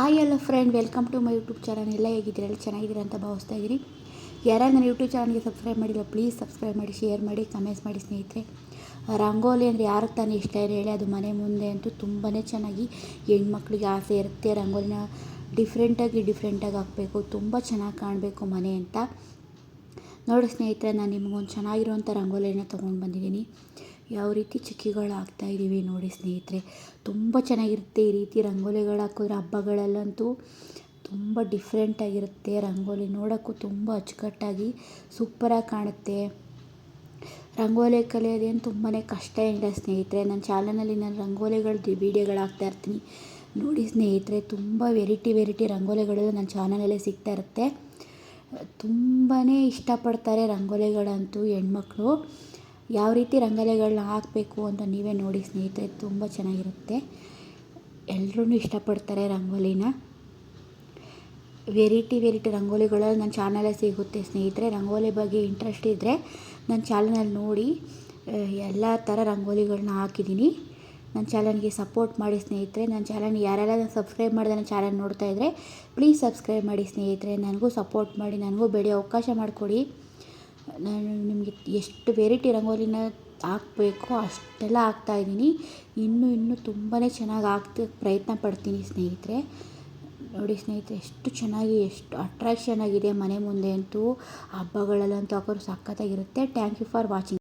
Hi ಎಲ್ಲ friend welcome to my YouTube channel ಎಲ್ಲ ಹೇಗಿದ್ದೀರಾ? ಎಲ್ಲ ಚೆನ್ನಾಗಿದ್ದೀರಾ ಅಂತ ಭಾವಿಸ್ತಾ ಇದ್ದೀನಿ. ಯಾರು ನನ್ನ ಯೂಟ್ಯೂಬ್ ಚಾನಲ್ಗೆ ಸಬ್ಸ್ಕ್ರೈಬ್ ಮಾಡಿಲ್ಲ ಪ್ಲೀಸ್ ಸಬ್ಸ್ಕ್ರೈಬ್ ಮಾಡಿ ಶೇರ್ ಮಾಡಿ ಕಮೆಂಟ್ಸ್ ಮಾಡಿ ಸ್ನೇಹಿತರೆ. ರಂಗೋಲಿ ಅಂದರೆ ಯಾರಿಗೆ ತಾನೇ ಇಷ್ಟ ಇದೆ ಹೇಳಿ, ಅದು ಮನೆ ಮುಂದೆ ಅಂತೂ ತುಂಬಾ ಚೆನ್ನಾಗಿ ಹೆಣ್ಮಕ್ಳಿಗೆ ಆಸೆ ಇರುತ್ತೆ. ರಂಗೋಲಿನ ಡಿಫ್ರೆಂಟಾಗಿ ಡಿಫ್ರೆಂಟಾಗಿ ಹಾಕಬೇಕು, ತುಂಬ ಚೆನ್ನಾಗಿ ಕಾಣಬೇಕು ಮನೆ ಅಂತ. ನೋಡಿ ಸ್ನೇಹಿತರೆ, ನಾನು ನಿಮಗೊಂದು ಚೆನ್ನಾಗಿರುವಂಥ ರಂಗೋಲಿನ ತೊಗೊಂಡು ಬಂದಿದ್ದೀನಿ. ಯಾವ ರೀತಿ ಚಿಕ್ಕಿಗಳು ಹಾಕ್ತಾಯಿದ್ದೀವಿ ನೋಡಿ ಸ್ನೇಹಿತರೆ. ತುಂಬ ಚೆನ್ನಾಗಿರುತ್ತೆ ಈ ರೀತಿ ರಂಗೋಲಿಗಳು ಹಾಕಿದ್ರೆ ಹಬ್ಬಗಳಲ್ಲಂತೂ ತುಂಬ ಡಿಫ್ರೆಂಟಾಗಿರುತ್ತೆ ರಂಗೋಲಿ ನೋಡೋಕ್ಕೂ ತುಂಬ ಅಚ್ಚುಕಟ್ಟಾಗಿ ಸೂಪರಾಗಿ ಕಾಣುತ್ತೆ. ರಂಗೋಲಿ ಕಲಿಯೋದೇನು ತುಂಬಾ ಕಷ್ಟ ಏನಿಲ್ಲ ಸ್ನೇಹಿತರೆ. ನನ್ನ ಚಾನಲಲ್ಲಿ ನಾನು ರಂಗೋಲಿಗಳದ್ದು ವೀಡಿಯೋಗಳು ಹಾಕ್ತಾ ಇರ್ತೀನಿ. ನೋಡಿ ಸ್ನೇಹಿತರೆ, ತುಂಬ ವೆರೈಟಿ ವೆರೈಟಿ ರಂಗೋಲಿಗಳು ನನ್ನ ಚಾನಲಲ್ಲೇ ಸಿಗ್ತಾ ಇರುತ್ತೆ. ತುಂಬಾ ಇಷ್ಟಪಡ್ತಾರೆ ರಂಗೋಲಿಗಳಂತೂ ಹೆಣ್ಮಕ್ಳು. ಯಾವ ರೀತಿ ರಂಗೋಲಿಗಳನ್ನ ಹಾಕಬೇಕು ಅಂತ ನೀವೇ ನೋಡಿ ಸ್ನೇಹಿತರೆ, ತುಂಬ ಚೆನ್ನಾಗಿರುತ್ತೆ. ಎಲ್ಲರೂ ಇಷ್ಟಪಡ್ತಾರೆ ರಂಗೋಲಿನ. ವೆರೈಟಿ ವೆರೈಟಿ ರಂಗೋಲಿಗಳಲ್ಲಿ ನನ್ನ ಚಾನಲಲ್ಲಿ ಸಿಗುತ್ತೆ ಸ್ನೇಹಿತರೆ. ರಂಗೋಲಿ ಬಗ್ಗೆ ಇಂಟ್ರೆಸ್ಟ್ ಇದ್ದರೆ ನನ್ನ ಚಾನಲಲ್ಲಿ ನೋಡಿ ಎಲ್ಲ ಥರ ರಂಗೋಲಿಗಳನ್ನ ಹಾಕಿದ್ದೀನಿ. ನನ್ನ ಚಾನಲ್ಗೆ ಸಪೋರ್ಟ್ ಮಾಡಿ ಸ್ನೇಹಿತರೆ. ನನ್ನ ಚಾನಲ್ ಯಾರೆಲ್ಲ ಸಬ್ಸ್ಕ್ರೈಬ್ ಮಾಡಿದೆ ನನ್ನ ಚಾನಲ್ ನೋಡ್ತಾ ಇದ್ದರೆ ಪ್ಲೀಸ್ ಸಬ್ಸ್ಕ್ರೈಬ್ ಮಾಡಿ ಸ್ನೇಹಿತರೆ. ನನಗೂ ಸಪೋರ್ಟ್ ಮಾಡಿ, ನನಗೂ ಬೆಳೆಯೋ ಅವಕಾಶ ಮಾಡಿಕೊಡಿ. ನಾನು ನಿಮಗೆ ಎಷ್ಟು ವೆರೈಟಿ ರಂಗೋಲಿನ ಹಾಕ್ಬೇಕೋ ಅಷ್ಟೆಲ್ಲ ಹಾಕ್ತಾಯಿದ್ದೀನಿ ಇನ್ನೂ ಇನ್ನೂ ತುಂಬಾ ಚೆನ್ನಾಗಿ ಹಾಕ್ತಕ್ಕೆ ಪ್ರಯತ್ನ ಪಡ್ತೀನಿ ಸ್ನೇಹಿತರೆ. ನೋಡಿ ಸ್ನೇಹಿತರೆ, ಎಷ್ಟು ಚೆನ್ನಾಗಿ, ಎಷ್ಟು ಅಟ್ರಾಕ್ಷನ್ ಆಗಿದೆ ಮನೆ ಮುಂದೆ ಅಂತೂ. ಹಬ್ಬಗಳಲ್ಲಂತೂ ಹಾಕೋರು ಸಖತ್ತಾಗಿರುತ್ತೆ. Thank you for watching